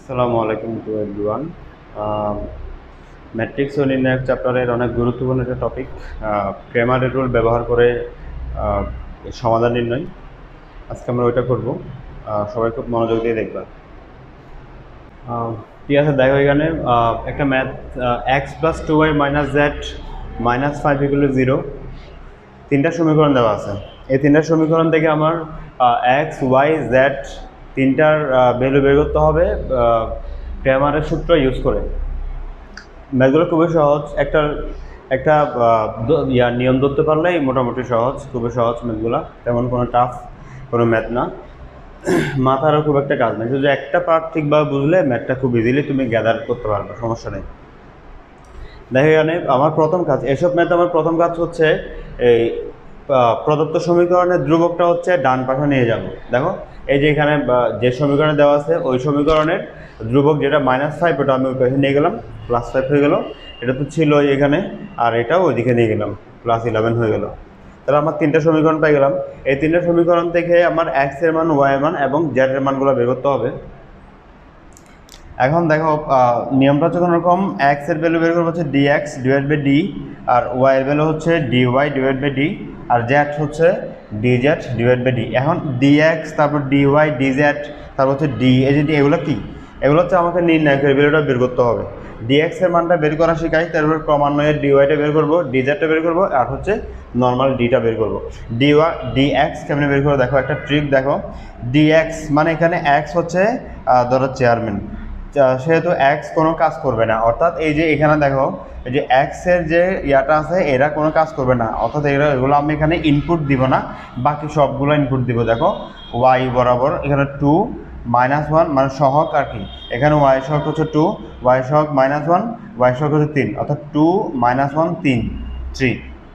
আসসালামু আলাইকুম to everyone matrix ও নির্ণায়ক চ্যাপ্টারের অনেক গুরুত্বপূর্ণ একটা টপিক ক্রেমারের রুল ব্যবহার করে সমাধান নির্ণয়। আজকে আমরা ওইটা করব। সবাই খুব মনোযোগ দিয়ে দেখবা। ঠিক আছে দেখো এখানে? একটা math X plus two Y minus Z minus five equal zero তিনটা সমীকরণ দেওয়া আছে। এই তিনটা সমীকরণ থেকে আমার এক্স ওয়াই জেড তিনটার ভ্যালু বের করতে হবে গ্রামারের সূত্র ইউজ করে। ম্যাথগুলো খুবই সহজ একটা একটা ইয়ার নিয়ম ধরতে পারলেই মোটামুটি সহজ, খুবই সহজ ম্যাথগুলো তেমন কোনো টাফ কোনো ম্যাথ না। মাথারও খুব একটা কাজ নেই, শুধু একটা পার্ট ঠিকভাবে বুঝলে ম্যাথটা খুব ইজিলি তুমি গ্যাদার করতে পারবে, সমস্যা নেই। দেখো এখানে, আমার প্রথম কাজ, এসব ম্যাথ আমার প্রথম কাজ হচ্ছে এই প্রদত্ত সমীকরণের ধ্রুবকটা হচ্ছে ডান পাশে নিয়ে যাব। দেখো, এই যে এখানে যে সমীকরণে দেওয়া আছে, ওই সমীকরণের ধ্রুবক যেটা মাইনাস ফাইভ ওটা আমি ওই পাশে নিয়ে গেলাম প্লাস ফাইভ হয়ে গেল। এটা তো ছিল এখানে, আর এটাও ওইদিকে নিয়ে গেলাম প্লাস ইলেভেন হয়ে গেল। তাহলে আমার তিনটা সমীকরণ পেয়ে গেলাম। এই তিনটা সমীকরণ থেকে আমার এক্সের মান ওয়াই মান এবং জেড এর মানগুলো বের করতে হবে। এখন দেখো নিয়মটা হচ্ছে কোনো রকম এক্সের ভ্যালু বের করব হচ্ছে D X divide by D R Y এর ভ্যালু হচ্ছে D Y divide by D R Z হচ্ছে D Z divide by D এখন ডি এক্স তারপর ডি ওয়াই ডি জেড তারপর হচ্ছে ডি এই যে এগুলো কি? এগুলো হচ্ছে আমাকে নির্ণায়কের ভ্যালুটা বের করতে হবে। ডিএক্স এর মানটা বের করা শেখাই, তারপর ক্রমান্বয়ে ডিওয়াইটা বের করব ডিজেডটা বের করব, আর হচ্ছে নর্মাল ডিটা বের করব। ডিওয়াই ডিএক্স কেমনে বের করব? দেখো একটা ট্রিক দেখো। ডিএক্স মানে এখানে এক্স হচ্ছে ধরো চেয়ারম্যান সেহেতু এক্স কোনো কাজ করবে না। অর্থাৎ এই যে এখানে দেখো, এই যে এক্সের যে ইয়াটা আছে, এরা কোনো কাজ করবে না। অর্থাৎ এরা, এগুলো আমি এখানে ইনপুট দিব না, বাকি সবগুলো ইনপুট দিব। দেখো ওয়াই বরাবর এখানে টু মাইনাস ওয়ান মানে সহক আর কি। এখানে ওয়াই সহক হচ্ছে টু ওয়াই সহক মাইনাস ওয়ান ওয়াই সহক হচ্ছে তিন। অর্থাৎ টু মাইনাস ওয়ান তিন three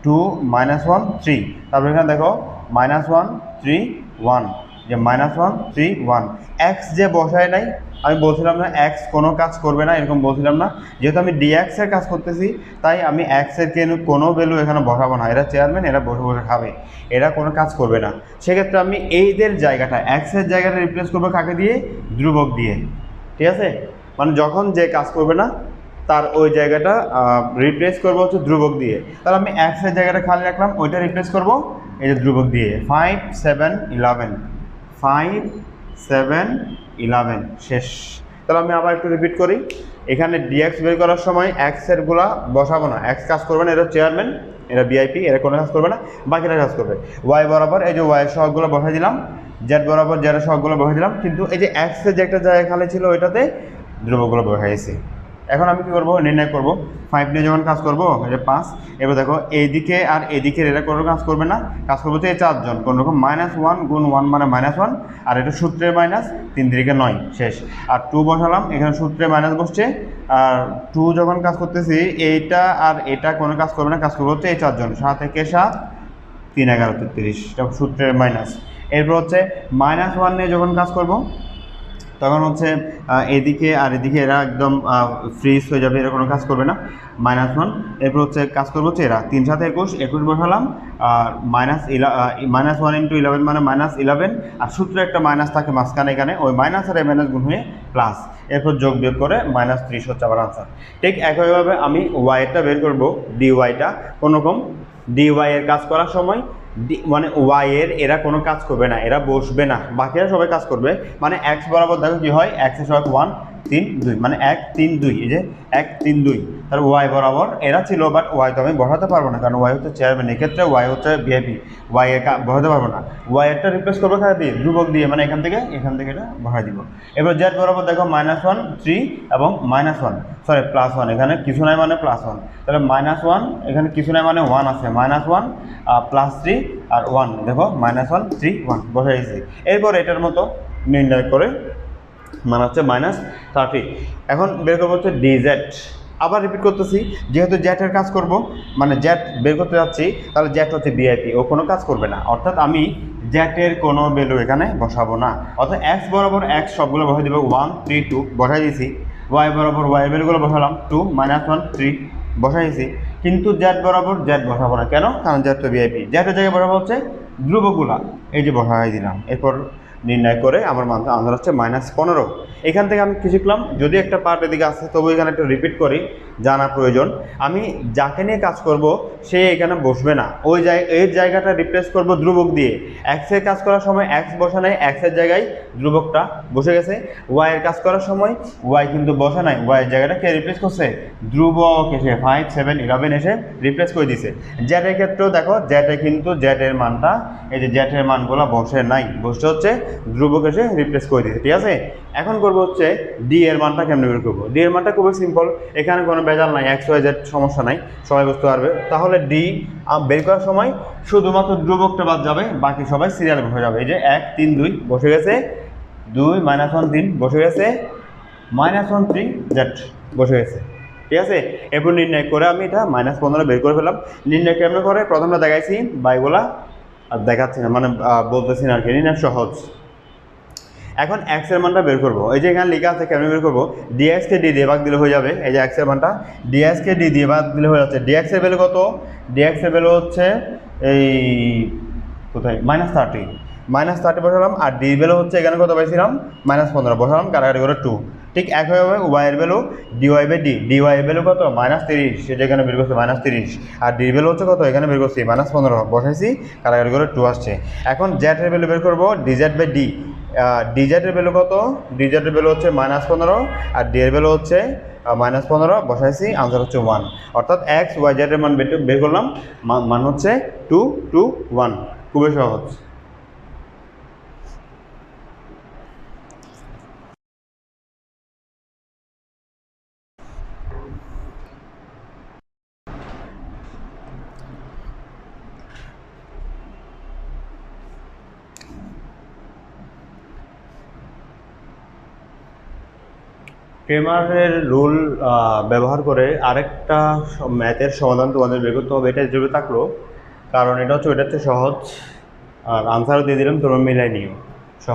two minus one three তারপর এখানে দেখো মাইনাস ওয়ান থ্রি ওয়ান যে minus one three one X যে বসায় নাই, আমি বলছিলাম না এক্স কোনো কাজ করবে না, এরকম বলছিলাম না। যেহেতু আমি ডিএক্স এর কাজ করতেছি, তাই আমি এক্সের কেন, কোনো ভ্যালু এখানে বসাবো না। এরা চেয়ারম্যান এরা বসে বসে খাবে। এরা কোনো কাজ করবে না। সেক্ষেত্রে আমি এইদের জায়গাটা এক্সের জায়গাটা রিপ্লেস করব কাকে দিয়ে? ধ্রুবক দিয়ে। ঠিক আছে? মানে যখন যে কাজ করবে না, তার ওই জায়গাটা রিপ্লেস করব হচ্ছে ধ্রুবক দিয়ে। তাহলে আমি এক্সের জায়গাটা খালি রাখলাম, ওইটা রিপ্লেস করব, এই যে ধ্রুবক দিয়ে। Five seven eleven five seven eleven শেষ। তাহলে আমি আবার একটু রিপিট করি। এখানে ডিএক্স বের করার সময় এক্স এরগুলা বসাবো না। এক্স কাজ করবে না, এরা চেয়ারম্যান এরা বিআইপি এরা কোনো কাজ করবে না, বাকিরা কাজ করবে। ওয়াই বরাবর, এই যে ওয়াই সহগগুলো বসাই দিলাম জেড বরাবর জেড সহগগুলো বসাই দিলাম, কিন্তু এই যে এক্সের যে একটা জায়গা খালি ছিল, ওইটাতে ধ্রুবগুলো বসাইছি এখন আমি কি করব? নির্ণয় করব। ফাইভ নিয়ে যখন কাজ করব যে পাঁচ, এবার দেখো, এইদিকে আর এদিকে এরা কোনো কাজ করবে না। কাজ করব তো এই চারজন। কোনো রকম মাইনাস ওয়ান গুণ ওয়ান মানে মাইনাস ওয়ান আর এটা সূত্রের মাইনাস তিন দিকে নয়, শেষ। আর টু বসালাম, এখানে সূত্রে মাইনাস বসছে। আর টু যখন কাজ করতেছি, এইটা আর এটা কোনো কাজ করবে না, কাজ করব হচ্ছে এই চারজন। সাত একে সাত, তিন এগারো, তেত্রিশ। এটা সূত্রের মাইনাস এরপর হচ্ছে মাইনাস ওয়ান নিয়ে যখন কাজ করব তখন হচ্ছে এদিকে আর এদিকে এরা একদম ফ্রিজ হয়ে যাবে, এরা কোনো কাজ করবে না। মাইনাস ওয়ান এরপর হচ্ছে কাজ করব হচ্ছে এরা। তিন সাথে একুশ একুশ বসালাম। আর minus minus one into eleven মানে মাইনাস ইলেভেন আর সূত্রে একটা মাইনাস থাকে মাঝখানে এখানে। ওই মাইনাস আর মাইনাস গুণ হয়ে প্লাস এরপর যোগ বিয়োগ করে মাইনাস ত্রিশ হচ্ছে আবার আনসার ঠিক একইভাবে আমি ওয়াইটা বের করব ডি ওয়াইটা কোনোরকম ডি ওয়াই এর কাজ করার সময় মানে ওয়াই এর কোনো কাজ করবে না, এরা বসবে না, বাকিরা সবাই কাজ করবে। মানে এক্স বরাবর দেখো কি হয় এক্সের সহায়ক ওয়ান তিন, দুই মানে এক, তিন, দুই, এই যে এক, তিন, দুই। তার ওয়াই বরাবর এরা ছিল বাট ওয়াই তো আমি বসাতে পারব না, কারণ ওয়াই হচ্ছে চেয়ারম্যান এক্ষেত্রে ওয়াই হচ্ছে ভিআইপি ওয়াই এর কা- বসাতে পারব না। ওয়াই এরটা রিপ্লেস করব খাওয়া দিয়ে? ধ্রুবক দিয়ে মানে এখান থেকে এখান থেকে এটা বসাই দিব। এবার জেড বরাবর দেখো মাইনাস ওয়ান থ্রি এবং minus one sorry plus one এখানে কিছু নাই মানে প্লাস ওয়ান তাহলে মাইনাস ওয়ান এখানে কিছু নাই মানে ওয়ান আছে। মাইনাস ওয়ান প্লাস থ্রি আর ওয়ান দেখো মাইনাস ওয়ান থ্রি ওয়ান বসাই দিয়েছি। এরপর এটার মতো নির্ণয় করে মানে হচ্ছে মাইনাস থার্টি এখন বের করব হচ্ছে ডিজেড আবার রিপিট করতেছি, যেহেতু জ্যাটের কাজ করব মানে জ্যাট বের করতে যাচ্ছি, তাহলে জ্যাট হচ্ছে বিআইপি ও কোনো কাজ করবে না। অর্থাৎ আমি জ্যাটের কোনো ভ্যালু এখানে বসাবো না। অর্থাৎ এক্স বরাবর এক্স সবগুলো বসাই দেবো ওয়ান থ্রি টু বসাই দিয়েছি। ওয়াই বরাবর ওয়াই ভ্যালুগুলো বসালাম টু মাইনাস ওয়ান থ্রি বসাই দিয়েছি। কিন্তু জ্যাট বরাবর জ্যাট বসাবো না। কেন? কারণ জ্যাট তো ভিআইপি জ্যাটের জায়গায় বসাবো হচ্ছে ধ্রুবগুলা এই যে বসাই দিলাম। এরপর নির্ণয় করে আমার আনসার হচ্ছে মাইনাস পনেরো। এখান থেকে আমি কি শিখলাম? যদি একটা পার্ট এদিকে আসে, তবু এখানে একটু রিপিট করি, জানা প্রয়োজন। আমি যাকে নিয়ে কাজ করব, সে এখানে বসবে না। ওই জায়গা এর জায়গাটা রিপ্লেস করব ধ্রুবক দিয়ে। এক্সের কাজ করার সময় এক্স বসা নাই এক্সের জায়গায় ধ্রুবকটা বসে গেছে। ওয়াই এর কাজ করার সময় ওয়াই কিন্তু বসা নাই ওয়াই এর জায়গাটা কে রিপ্লেস করছে? ধ্রুবক এসে ফাইভ সেভেন ইলেভেন এসে রিপ্লেস করে দিছে। জ্যাটের ক্ষেত্রেও দেখো জ্যাটে কিন্তু জ্যাটের মানটা, এই যে জ্যাটের মানগুলো বসে নাই। বসে হচ্ছে ধ্রুবক এসে রিপ্লেস করে দিয়েছে, ঠিক আছে? এখন করব হচ্ছে ডি এর মানটা কেমনে বের করব? ডি এর মানটা খুবই সিম্পল এখানে কোনো বেজাল নাই এক্স ওয়াই জেড সমস্যা নাই, সবাই বুঝতে পারবে। তাহলে ডি বের করার সময় শুধুমাত্র ধ্রুবকটা বাদ যাবে, বাকি সবাই সিরিয়াল বসে যাবে। এই যে এক, তিন, দুই, বসে গেছে। দুই মাইনাস ওয়ান তিন, বসে গেছে। মাইনাস ওয়ান থ্রি জেড বসে গেছে। ঠিক আছে? এরপর নির্ণয় করে আমি এটা মাইনাস পনেরো বের করে ফেলাম নির্ণয় কেমন করে? প্রথমটা দেখাইছি বাইগুলা আর দেখাচ্ছি না মানে বলতেছি না আর কি, নির্ণয় সহজ। এখন এক্সের মানটা বের করব। এই যে এখানে লেখা আছে কেমন বের করব? ডিএক্স কে ডি দিয়ে ভাগ দিলে হয়ে যাবে। এই যে এক্সের মানটা ডিএক্স কে ডি দিয়ে ভাগ দিলে হয়ে যাচ্ছে। ডিএক্স এর ভ্যালু কত? ডিএক্স এর ভ্যালু হচ্ছে এই কোথায়? মাইনাস থার্টি মাইনাস থার্টি বসালাম, আর ডি ভ্যালু হচ্ছে এখানে কত পাইছিলাম? মাইনাস পনেরো। বসালাম কারাকারি করে টু ঠিক এক হয়ে যাবে ওয়াই এর value D Y by D D Y value কত? মাইনাস তিরিশ। সেটা এখানে বের করছে মাইনাস তিরিশ। আর ডি ভ্যালু হচ্ছে কত? এখানে বের করছি মাইনাস পনেরো। বসাইছি কারাকারি করে টু আসছে। এখন জ্যাট এর ভ্যালু বের করব ডিজেড বাই ডি ডিজেটের ভ্যালু কত? ডিজার্টের ভ্যালু হচ্ছে মাইনাস পনেরো, আর ডি এর ভ্যালু হচ্ছে মাইনাস পনেরো, বসাইছি আনসার হচ্ছে ওয়ান অর্থাৎ এক্স ওয়াই জেডের মান বের করলাম মান হচ্ছে টু টু ওয়ান খুবই সহজ। ক্রেমারের রুল ব্যবহার করে আরেকটা ম্যাথের সমাধান তোমাদের বের করতে হবে এটা হিসেবে থাকল। কারণ এটা হচ্ছে এটা হচ্ছে সহজ। আর আনসারও দিয়ে দিলাম, তোমরা মিলাই নিও।